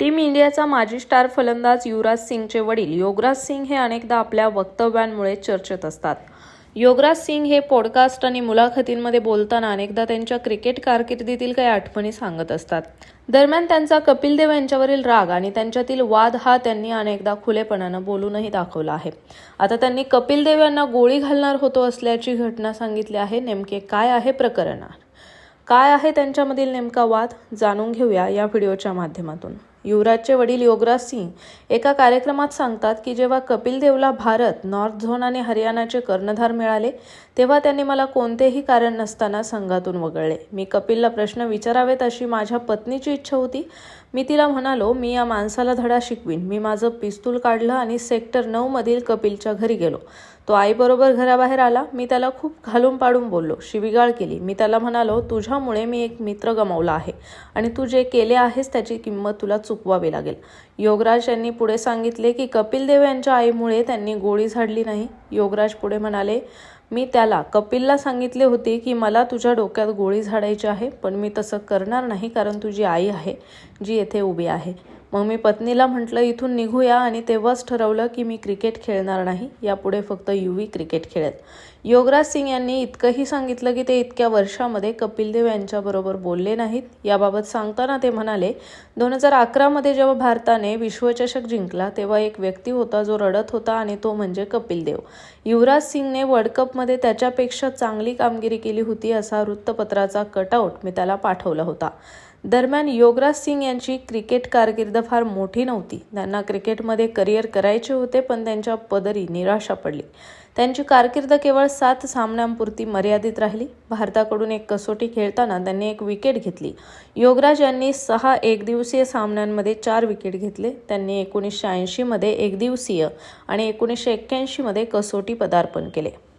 Team इंडियाचा माजी star फलंदाज युवराज सिंगचे वडील. योगराज सिंग हे अनेकदा आपल्या वक्तव्यांमुळे चर्चेत असतात. योगराज सिंग हे पॉडकास्ट आणि मुलाखतींमध्ये बोलताना अनेकदा त्यांच्या क्रिकेट कारकिर्दीतील काही आठवणी सांगत असतात. दरम्यान त्यांचा कपिल देव यांच्यावरील राग आणि त्यांच्यातील वाद हा त्यांनी अनेकदा खुलेपणानं बोलूनही दाखवला आहे. आता त्यांनी कपिल देव यांना गोळी घालणार होतो असल्याची घटना सांगितली आहे. नेमके काय आहे प्रकरण? काय आहे त्यांच्यामधील नेमका वाद? जाणून घेऊया या व्हिडिओच्या माध्यमातून. युवराजचे वडील योगराज सिंग एका कार्यक्रमात सांगतात की जेव्हा कपिल देवला भारत नॉर्थ झोन आणि हरियाणाचे कर्णधार मिळाले तेव्हा त्यांनी मला कोणतेही कारण नसताना संघातून वगळले. मी कपिलला प्रश्न विचारावेत अशी माझ्या पत्नीची इच्छा होती. मी तिला म्हणालो मी या माणसाला धडा शिकवीन. मी माझं पिस्तूल काढलं आणि सेक्टर नऊमधील कपिलच्या घरी गेलो. तो आईबरोबर घराबाहेर आला. मी त्याला खूप घालून पाडून बोललो. शिविगाळ केली. मी त्याला म्हणालो तुझ्यामुळे मी एक मित्र गमावला आहे आणि तू जे केले आहेस त्याची किंमत तुला चुकवावी लागेल. योगराज यांनी पुढे सांगितले की कपिल देव यांच्या आईमुळे त्यांनी गोळी झाडली नाही. योगराज पुढे म्हणाले मी त्याला कपिलला सांगितले होते की मला तुझ्या डोक्यात गोळी झाडायची आहे पण मी तसं करणार नाही कारण तुझी आई आहे जी येथे उभी आहे. मग मी पत्नीला म्हटलं इथून निघूया. आणि तेव्हाच ठरवलं की मी क्रिकेट खेळणार नाही. यापुढे फक्त युवी क्रिकेट खेळेल. योगराज सिंग यांनी इतकंही सांगितलं की ते इतक्या वर्षामध्ये कपिल देव यांच्याबरोबर बोलले नाहीत. याबाबत सांगताना ते म्हणाले दोन हजार अकरामध्ये जेव्हा भारताने विश्वचषक जिंकला तेव्हा एक व्यक्ती होता जो रडत होता आणि तो म्हणजे कपिल देव युवराज सिंगने वर्ल्ड कपमध्ये त्याच्यापेक्षा चांगली कामगिरी केली होती असा वृत्तपत्राचा कटआउट मी त्याला पाठवला होता. दरम्यान योगराज सिंग यांची क्रिकेट कारकीर्द फार मोठी नव्हती. त्यांना क्रिकेटमध्ये करिअर करायचे होते पण त्यांच्या पदरी निराशा पडली. त्यांची कारकीर्द केवळ सात सामन्यांपुरती मर्यादित राहिली. भारताकडून एक कसोटी खेळताना त्यांनी एक विकेट घेतली. योगराज यांनी सहा एकदिवसीय सामन्यांमध्ये चार विकेट घेतले. त्यांनी एकोणीसशे ऐंशीमध्ये एकदिवसीय आणि एकोणीसशे एक्क्याऐंशीमध्ये कसोटी पदार्पण केले.